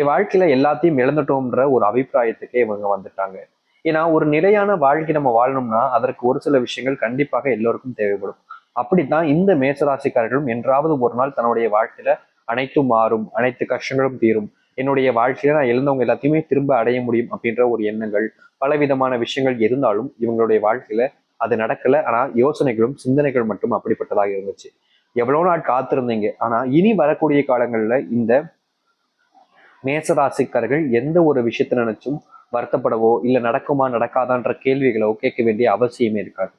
வாழ்க்கையில எல்லாத்தையும் இழந்துட்டோம்ன்ற ஒரு அபிப்பிராயத்துக்கே இவங்க வந்துட்டாங்க. ஏன்னா ஒரு நிலையான வாழ்க்கை நம்ம வாழணும்னா அதற்கு ஒரு சில விஷயங்கள் கண்டிப்பாக எல்லோருக்கும் தேவைப்படும். அப்படித்தான் இந்த மேசராசிக்காரர்களும் என்றாவது ஒரு நாள் தன்னுடைய வாழ்க்கையில அனைத்தும் மாறும் அனைத்து கஷ்டங்களும் தீரும். என்னுடைய வாழ்க்கையில நான் எழுந்தவங்க எல்லாத்தையுமே திரும்ப அடைய முடியும் அப்படின்ற ஒரு எண்ணங்கள் பலவிதமான விஷயங்கள் இருந்தாலும் இவங்களுடைய வாழ்க்கையில அது நடக்கல. ஆனா யோசனைகளும் சிந்தனைகள் மட்டும் அப்படிப்பட்டதாக இருந்துச்சு. எவ்வளவு நாள் காத்திருந்தீங்க. ஆனா இனி வரக்கூடிய காலங்கள்ல இந்த மேசராசிக்காரர்கள் எந்த ஒரு விஷயத்தை நினைச்சும் வருத்தப்படவோ இல்லை நடக்குமா நடக்காதான்ற கேள்விகளோ கேட்க வேண்டிய அவசியமே இருக்காது.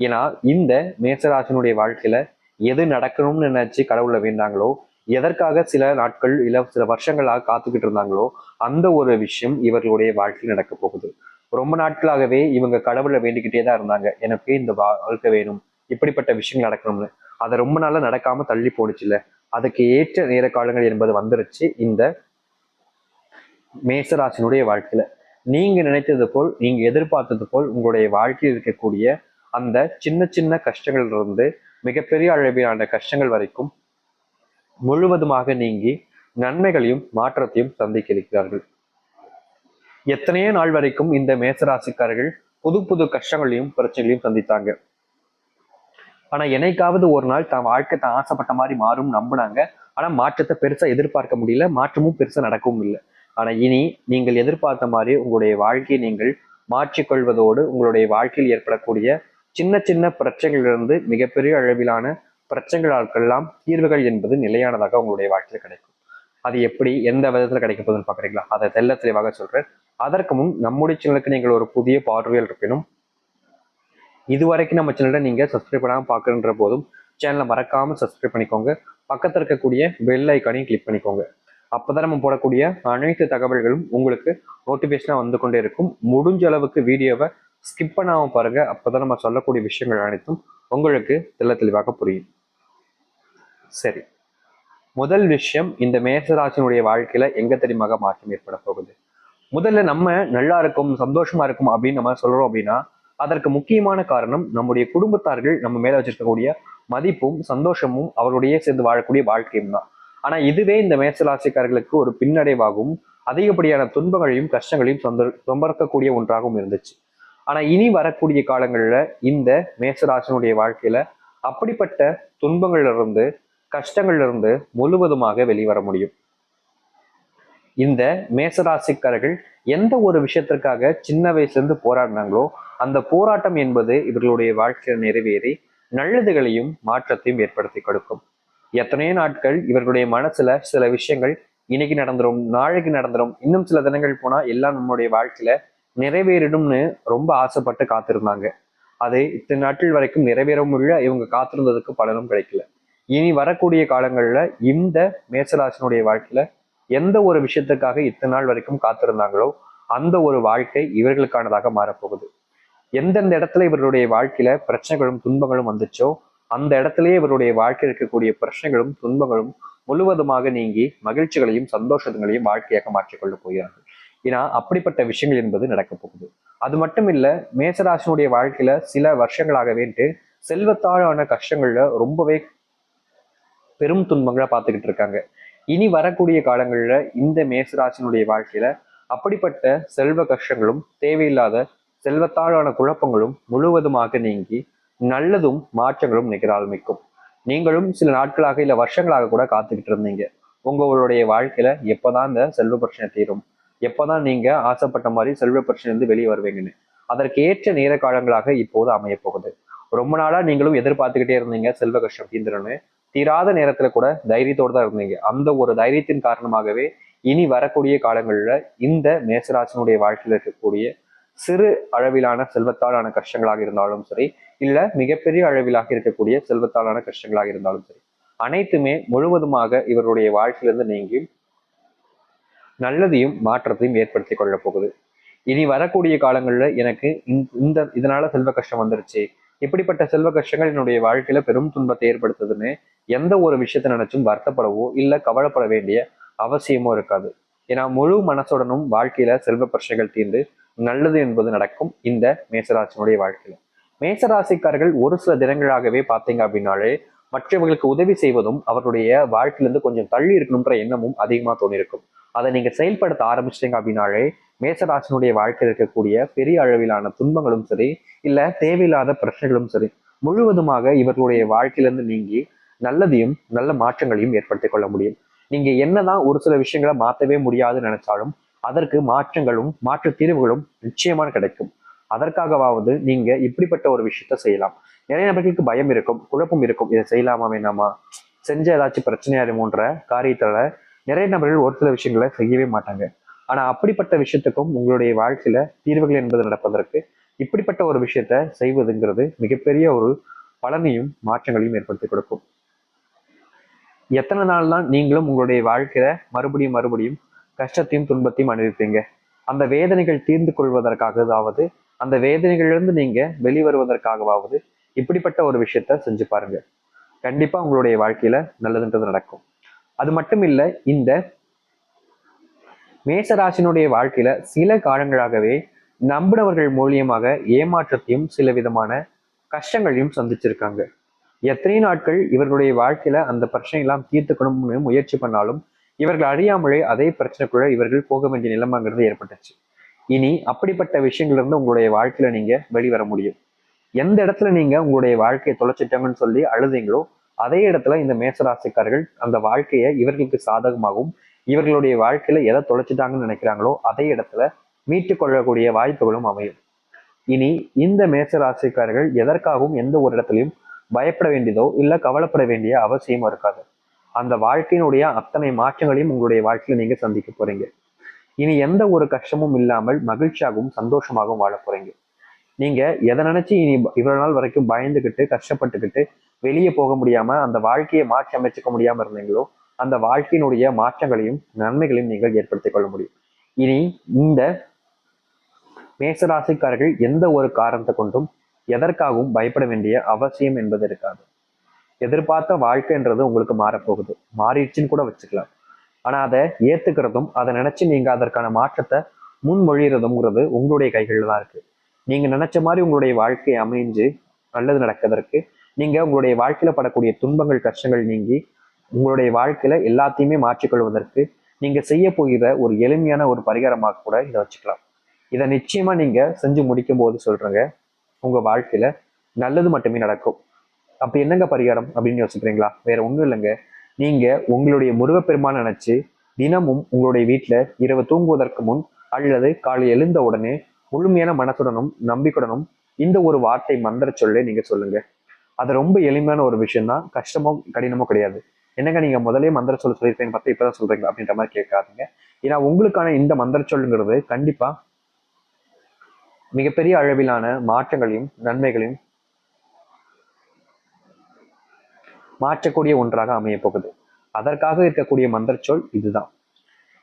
ஏன்னா இந்த மேசராசினுடைய வாழ்க்கையில எது நடக்கணும்னு நினைச்சு கடவுளை வேண்டாங்களோ எதற்காக சில நாட்கள் இல்லை சில வருஷங்களாக காத்துக்கிட்டு இருந்தாங்களோ அந்த ஒரு விஷயம் இவர்களுடைய வாழ்க்கையில் நடக்க போகுது. ரொம்ப நாட்களாகவே இவங்க கடவுளை வேண்டிக்கிட்டே தான் இருந்தாங்க. எனக்கு இந்த வாழ்க்கை வேணும். இப்படிப்பட்ட விஷயங்கள் நடக்கணும்னு. அதை ரொம்ப நாளாக நடக்காம தள்ளி போடுச்சுல அதுக்கு ஏற்ற நேர காலங்கள் என்பது வந்துருச்சு. இந்த மேசராசினுடைய வாழ்க்கையில நீங்க நினைத்தது போல் நீங்க எதிர்பார்த்தது போல் உங்களுடைய வாழ்க்கையில் இருக்கக்கூடிய அந்த சின்ன சின்ன கஷ்டங்கள் இருந்து மிகப்பெரிய அளவிலான கஷ்டங்கள் வரைக்கும் முழுவதுமாக நீங்கி நன்மைகளையும் மாற்றத்தையும் சந்திக்க இருக்கிறார்கள் எத்தனையோ நாள் வரைக்கும் இந்த மேசராசிக்காரர்கள் புது புது கஷ்டங்களையும் பிரச்சனைகளையும் சந்தித்தாங்க. ஆனா என்னைக்காவது ஒரு நாள் தான் வாழ்க்கை தான் ஆசைப்பட்ட மாதிரி மாறும் நம்பினாங்க. ஆனா மாற்றத்தை பெருசா எதிர்பார்க்க முடியல மாற்றமும் பெருசா நடக்கவும் இல்லை. ஆனால் இனி நீங்கள் எதிர்பார்த்த மாதிரி உங்களுடைய வாழ்க்கையை நீங்கள் மாற்றிக்கொள்வதோடு உங்களுடைய வாழ்க்கையில் ஏற்படக்கூடிய சின்ன சின்ன பிரச்சனைகளிலிருந்து மிகப்பெரிய அளவிலான பிரச்சனைகளுக்கெல்லாம் தீர்வுகள் என்பது நிலையானதாக உங்களுடைய வாழ்க்கையில் கிடைக்கும். அது எப்படி எந்த விதத்தில் கிடைக்க போகுதுன்னு பார்க்குறீங்களா? அதை தெல்ல தெளிவாக சொல்கிறேன் அதற்கு முன் நம்முடைய சேனலுக்கு நீங்கள் ஒரு புதிய பார்வையில் இருப்பினும் இதுவரைக்கும் நம்ம சேனலை நீங்கள் சப்ஸ்கிரைப் பண்ணாமல் பார்க்குறன்ற போதும் சேனலை மறக்காமல் சப்ஸ்கிரைப் பண்ணிக்கோங்க. பக்கத்தில் இருக்கக்கூடிய பெல் ஐக்கானையும் கிளிக் பண்ணிக்கோங்க. அப்பதான் நம்ம போடக்கூடிய அனைத்து தகவல்களும் உங்களுக்கு நோட்டிஃபிகேஷனாக வந்து கொண்டே இருக்கும். முடிஞ்ச அளவுக்கு வீடியோவை ஸ்கிப் பண்ணாம பாருங்க. அப்பதான் நம்ம சொல்லக்கூடிய விஷயங்கள் அனைத்தும் உங்களுக்கு தெல்ல தெளிவாக புரியும். சரி. முதல் விஷயம் இந்த மேசராசினுடைய வாழ்க்கையில எங்க தெரியுமாக மாற்றம் ஏற்பட போகுது? முதல்ல நம்ம நல்லா இருக்கும் சந்தோஷமா இருக்கும் அப்படின்னு நம்ம சொல்றோம் அப்படின்னா அதற்கு முக்கியமான காரணம் நம்முடைய குடும்பத்தார்கள் நம்ம மேல வச்சிருக்கக்கூடிய மதிப்பும் சந்தோஷமும் அவருடைய சேர்ந்து வாழக்கூடிய வாழ்க்கையும் தான். ஆனா இதுவே இந்த மேசராசிக்காரர்களுக்கு ஒரு பின்னடைவாகவும் அதிகப்படியான துன்பங்களையும் கஷ்டங்களையும் சொந்த சொம்பறக்கக்கூடிய ஒன்றாகவும் இருந்துச்சு. ஆனா இனி வரக்கூடிய காலங்களில் இந்த மேசராசினுடைய வாழ்க்கையில அப்படிப்பட்ட துன்பங்கள்ல இருந்து கஷ்டங்கள்ல இருந்து முழுவதுமாக வெளிவர முடியும். இந்த மேசராசிக்காரர்கள் எந்த ஒரு விஷயத்திற்காக சின்ன வயசுலேருந்து போராடினாங்களோ அந்த போராட்டம் என்பது இவர்களுடைய வாழ்க்கையில் நிறைவேறி நல்லதுகளையும் மாற்றத்தையும் ஏற்படுத்தி கொடுக்கும். எத்தனையோ நாட்கள் இவர்களுடைய மனசுல சில விஷயங்கள் இன்னைக்கு நடந்துரும் நாளைக்கு நடந்துரும். இன்னும் சில தினங்கள் போனா எல்லாம் நம்மளுடைய வாழ்க்கையில நிறைவேறிடும்னு ரொம்ப ஆசைப்பட்டு காத்திருந்தாங்க. அது இத்தனை நாட்கள் வரைக்கும் நிறைவேறவும் இல்லை இவங்க காத்திருந்ததுக்கு பலனும் கிடைக்கல. இனி வரக்கூடிய காலங்கள்ல இந்த மேசராசனுடைய வாழ்க்கையில எந்த ஒரு விஷயத்துக்காக இத்தனை நாள் வரைக்கும் காத்திருந்தாங்களோ அந்த ஒரு வாழ்க்கை இவர்களுக்கானதாக மாறப்போகுது. எந்தெந்த இடத்துல இவர்களுடைய வாழ்க்கையில பிரச்சனைகளும் துன்பங்களும் வந்துச்சோ அந்த இடத்திலேயே இவருடைய வாழ்க்கையில் இருக்கக்கூடிய பிரச்சனைகளும் துன்பங்களும் முழுவதுமாக நீங்கி மகிழ்ச்சிகளையும் சந்தோஷங்களையும் வாழ்க்கையாக மாற்றிக்கொள்ள போகிறார்கள். ஏன்னா அப்படிப்பட்ட விஷயங்கள் என்பது நடக்க போகுது. அது மட்டும் இல்ல மேசராசினுடைய வாழ்க்கையில சில வருஷங்களாகவேன்ட்டு செல்வத்தாழான கஷ்டங்கள்ல ரொம்பவே பெரும் துன்பங்களை பார்த்துக்கிட்டு இருக்காங்க. இனி வரக்கூடிய காலங்கள்ல இந்த மேசராசினுடைய வாழ்க்கையில அப்படிப்பட்ட செல்வ கஷ்டங்களும் தேவையில்லாத செல்வத்தாழான குழப்பங்களும் முழுவதுமாக நீங்கி நல்லதும் மாற்றங்களும் நிகழ ஆரம்பிக்கும். நீங்களும் சில நாட்களாக இல்ல வருஷங்களாக கூட காத்துக்கிட்டு இருந்தீங்க. உங்களுடைய வாழ்க்கையில எப்பதான் இந்த செல்வ பிரச்சனை தீரும்? எப்பதான் நீங்க ஆசைப்பட்ட மாதிரி செல்வ பிரச்சனை இருந்து வெளியே வருவீங்கன்னு? அதற்கு ஏற்ற நேர காலங்களாக இப்போது அமைய போகுது. ரொம்ப நாளா நீங்களும் எதிர்பார்த்துக்கிட்டே இருந்தீங்க செல்வ கஷ்டம் தீந்துருன்னு. தீராத நேரத்துல கூட தைரியத்தோடு தான் இருந்தீங்க. அந்த ஒரு தைரியத்தின் காரணமாகவே இனி வரக்கூடிய காலங்களில் இந்த மேசராசனுடைய வாழ்க்கையில் இருக்கக்கூடிய சிறு அளவிலான செல்வத்தாலான கஷ்டங்களாக இருந்தாலும் சரி இல்ல மிகப்பெரிய அளவிலாக இருக்கக்கூடிய செல்வத்தாலான கஷ்டங்களாக இருந்தாலும் சரி அனைத்துமே முழுவதுமாக இவருடைய வாழ்க்கையிலிருந்து நீங்கி நல்லதையும் மாற்றத்தையும் ஏற்படுத்தி கொள்ள போகுது. இனி வரக்கூடிய காலங்களில் எனக்கு இந்த இதனால செல்வ கஷ்டம் வந்துருச்சு. இப்படிப்பட்ட செல்வ கஷ்டங்கள் என்னுடைய வாழ்க்கையில பெரும் துன்பத்தை ஏற்படுத்துதுன்னு எந்த ஒரு விஷயத்தை நினைச்சும் வருத்தப்படவோ இல்ல கவலைப்பட வேண்டிய அவசியமோ இருக்காது. ஏன்னா முழு மனசுடனும் வாழ்க்கையில செல்வ பிரச்சனைகள் தீர்ந்து நல்லது என்பது நடக்கும் இந்த மேசராசினுடைய வாழ்க்கையில. மேசராசிக்காரர்கள் ஒரு சில தினங்களாகவே பார்த்தீங்க அப்படின்னாலே மற்றவர்களுக்கு உதவி செய்வதும் அவருடைய வாழ்க்கையிலிருந்து கொஞ்சம் தள்ளி இருக்கணும்ன்ற எண்ணமும் அதிகமா தோணிருக்கும் அதை நீங்க செயல்படுத்த ஆரம்பிச்சிட்டீங்க அப்படின்னாலே மேசராசினுடைய வாழ்க்கையில் இருக்கக்கூடிய பெரிய அளவிலான துன்பங்களும் சரி இல்ல தேவையில்லாத பிரச்சனைகளும் சரி முழுவதுமாக இவர்களுடைய வாழ்க்கையிலிருந்து நீங்கி நல்லதையும் நல்ல மாற்றங்களையும் ஏற்படுத்திக் கொள்ள முடியும். நீங்க என்னதான் ஒரு சில விஷயங்களை மாற்றவே முடியாதுன்னு நினைச்சாலும் அதற்கு மாற்றங்களும் மாற்று தீர்வுகளும் நிச்சயமாக கிடைக்கும். அதற்காகவாவது நீங்க இப்படிப்பட்ட ஒரு விஷயத்த செய்யலாம். நிறைய நபர்களுக்கு பயம் இருக்கும் குழப்பம் இருக்கும். இதை செய்யலாமா வேணாமா செஞ்ச ஏதாச்சும் பிரச்சனையாருமோன்ற காரியத்துல நிறைய நபர்கள் ஒரு சில விஷயங்களை செய்யவே மாட்டாங்க. ஆனா அப்படிப்பட்ட விஷயத்துக்கும் உங்களுடைய வாழ்க்கையில தீர்வுகள் என்பது நடப்பதற்கு இப்படிப்பட்ட ஒரு விஷயத்த செய்வதுங்கிறது மிகப்பெரிய ஒரு பலனையும் மாற்றங்களையும் ஏற்படுத்தி கொடுக்கும். எத்தனை நாள் தான் நீங்களும் உங்களுடைய வாழ்க்கையில மறுபடியும் மறுபடியும் கஷ்டத்தையும் துன்பத்தையும் அனுபவிப்பீங்க? அந்த வேதனைகள் தீர்ந்து கொள்வதற்காகதாவது அந்த வேதனைகளிலிருந்து நீங்க வெளிவருவதற்காகவாவது இப்படிப்பட்ட ஒரு விஷயத்த செஞ்சு பாருங்க. கண்டிப்பா உங்களுடைய வாழ்க்கையில நல்லதுன்றது நடக்கும். அது மட்டும் இல்ல இந்த மேசராசினுடைய வாழ்க்கையில சில காலங்களாகவே நம்பினவர்கள் மூலியமாக ஏமாற்றத்தையும் சில விதமான கஷ்டங்களையும் சந்திச்சிருக்காங்க. எத்தனை நாட்கள் இவர்களுடைய வாழ்க்கையில அந்த பிரச்சனை எல்லாம் தீர்த்துக்கணும்னு முயற்சி பண்ணாலும் இவர்கள் அறியாமலே அதே பிரச்சனைக்குள்ள இவர்கள் போக வேண்டிய நிலைமைங்கிறது ஏற்பட்டுச்சு. இனி அப்படிப்பட்ட விஷயங்கள்ல இருந்து உங்களுடைய வாழ்க்கையில நீங்க வெளிவர முடியும். எந்த இடத்துல நீங்க உங்களுடைய வாழ்க்கையை தொலைச்சிட்டாங்கன்னு சொல்லி அழுதீங்களோ அதே இடத்துல இந்த மேசராசிக்காரர்கள் அந்த வாழ்க்கையை இவர்களுக்கு சாதகமாகவும் இவர்களுடைய வாழ்க்கையில எதை தொலைச்சிட்டாங்கன்னு நினைக்கிறாங்களோ அதே இடத்துல மீட்டு கொள்ளக்கூடிய வாய்ப்புகளும் அமையும். இனி இந்த மேசராசிக்காரர்கள் எதற்காகவும் எந்த ஒரு இடத்துலையும் பயப்பட வேண்டியதோ இல்ல கவலைப்பட வேண்டிய அவசியமும் இருக்காது. அந்த வாழ்க்கையினுடைய அத்தனை மாற்றங்களையும் உங்களுடைய வாழ்க்கையில நீங்க சந்திக்க போறீங்க. இனி எந்த ஒரு கஷ்டமும் இல்லாமல் மகிழ்ச்சியாகவும் சந்தோஷமாகவும் வாழ போறீங்க. நீங்க எதை நினைச்சு இனி இவ்வளவு நாள் வரைக்கும் பயந்துகிட்டு கஷ்டப்பட்டுக்கிட்டு வெளியே போக முடியாம அந்த வாழ்க்கையை மாற்றி அமைச்சுக்க முடியாம இருந்தீங்களோ அந்த வாழ்க்கையினுடைய மாற்றங்களையும் நன்மைகளையும் நீங்கள் ஏற்படுத்திக் கொள்ள முடியும். இனி இந்த மேசராசிக்காரர்கள் எந்த ஒரு காரணத்தை கொண்டும் எதற்காகவும் பயப்பட வேண்டிய அவசியம் என்பது இருக்காது. எதிர்பார்த்த வாழ்க்கைன்றது உங்களுக்கு மாறப்போகுது. மாறிடுச்சுன்னு கூட வச்சுக்கலாம். ஆனால் அதை ஏற்றுக்கிறதும் அதை நினச்சி நீங்கள் அதற்கான மாற்றத்தை முன்மொழிகிறதுங்கிறது உங்களுடைய கைகளில் தான் இருக்குது நீங்கள் நினச்ச மாதிரி உங்களுடைய வாழ்க்கை அமைஞ்சு நல்லது நடக்கிறதற்கு நீங்கள் உங்களுடைய வாழ்க்கையில் படக்கூடிய துன்பங்கள் கஷ்டங்கள் நீங்கி உங்களுடைய வாழ்க்கையில் எல்லாத்தையுமே மாற்றிக்கொள்வதற்கு நீங்கள் செய்ய போகிற ஒரு எளிமையான ஒரு பரிகாரமாக கூட இதை வச்சுக்கலாம். இதை நிச்சயமாக நீங்கள் செஞ்சு முடிக்கும் போது சொல்கிறேங்க உங்கள் வாழ்க்கையில் நல்லது மட்டுமே நடக்கும். அப்போ என்னங்க பரிகாரம் அப்படின்னு யோசிக்கிறீங்களா? வேற ஒன்றும் இல்லைங்க. நீங்க உங்களுடைய முருகப்பெருமான் நினைச்சு தினமும் உங்களுடைய வீட்டில் இரவு தூங்குவதற்கு முன் அல்லது காலை எழுந்த உடனே முழுமையான மனத்துடனும் நம்பிக்கையுடனும் இந்த ஒரு வார்த்தை மந்திர சொல்ல நீங்க சொல்லுங்க. அது ரொம்ப எளிமையான ஒரு விஷயம் தான் கஷ்டமோ கடினமோ கிடையாது. என்னங்க நீங்க முதலே மந்திர சொல் சொல்லியிருப்பேன் பார்த்தா இப்பதான் சொல்றீங்க அப்படின்ற மாதிரி கேட்காதீங்க. ஏன்னா உங்களுக்கான இந்த மந்திர சொல்லுங்கிறது கண்டிப்பா மிகப்பெரிய அளவிலான மாற்றங்களையும் நன்மைகளையும் மாற்றக்கூடிய ஒன்றாக அமைய போகுது. அதற்காக இருக்கக்கூடிய மந்திரச்சொல் இதுதான்.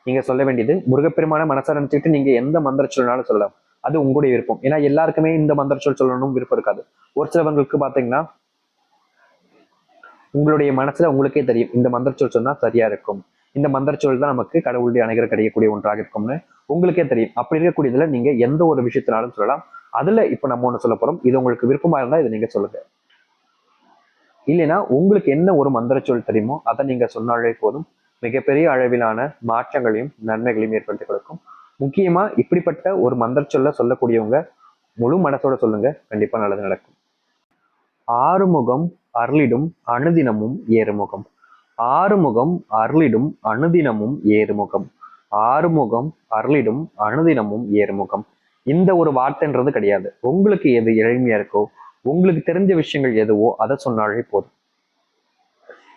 நீங்க சொல்ல வேண்டியது முருகப்பெருமான மனசார நினைச்சுக்கிட்டு நீங்க எந்த மந்திரச்சொல்னாலும் சொல்லலாம். அது உங்களுடைய விருப்பம். ஏன்னா எல்லாருக்குமே இந்த மந்திரச்சொல் சொல்லணும் விருப்பம் இருக்காது. ஒரு சிலவங்களுக்கு பாத்தீங்கன்னா உங்களுடைய மனசுல உங்களுக்கே தெரியும் இந்த மந்திரச்சொல் சொன்னா சரியா இருக்கும். இந்த மந்திரச்சொல் தான் நமக்கு கடவுளுடைய அணைகிற கிடைக்கக்கூடிய ஒன்றாக இருக்கும்னு உங்களுக்கே தெரியும். அப்படி இருக்கக்கூடியதுல நீங்க எந்த ஒரு விஷயத்தினாலும் சொல்லலாம். அதுல இப்ப நம்ம ஒண்ணு சொல்ல போறோம். இது உங்களுக்கு விருப்பமா இருந்தா இதை நீங்க சொல்லுங்க. இல்லைன்னா உங்களுக்கு என்ன ஒரு மந்திரச்சொல் தெரியுமோ அதை நீங்க சொன்னாலே போதும். மிகப்பெரிய அளவிலான மாற்றங்களையும் நன்மைகளையும் ஏற்படுத்தி கொடுக்கும். முக்கியமா இப்படிப்பட்ட ஒரு மந்திரச்சொல்ல சொல்லக்கூடியவங்க முழு மனசோட சொல்லுங்க. கண்டிப்பா நல்லது நடக்கும். ஆறுமுகம் அருளிடும் அணுதினமும் ஏறுமுகம். ஆறுமுகம் அருளிடும் அணுதினமும் ஏறுமுகம். ஆறுமுகம் அருளிடும் அணுதினமும் ஏறுமுகம். இந்த ஒரு வார்த்தைன்றது கிடையாது. உங்களுக்கு எது எளிமையா இருக்கோ உங்களுக்கு தெரிஞ்ச விஷயங்கள் எதுவோ அதை சொன்னாலே போதும்.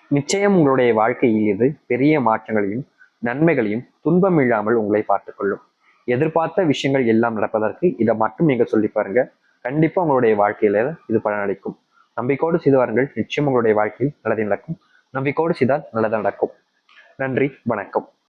நிச்சயம் உங்களுடைய வாழ்க்கையில் இது பெரிய மாற்றங்களையும் நன்மைகளையும் துன்பம் இல்லாமல் உங்களை பார்த்துக்கொள்ளும் எதிர்பார்த்த விஷயங்கள் எல்லாம் நடப்பதற்கு இதை மட்டும் நீங்க சொல்லி பாருங்க. கண்டிப்பா உங்களுடைய வாழ்க்கையில இது பலனளிக்கும். நம்பிக்கோடு செய்து நிச்சயம் உங்களுடைய வாழ்க்கையில் நல்லது நடக்கும். நம்பிக்கோடு செய்தால் நல்லது நடக்கும். நன்றி. வணக்கம்.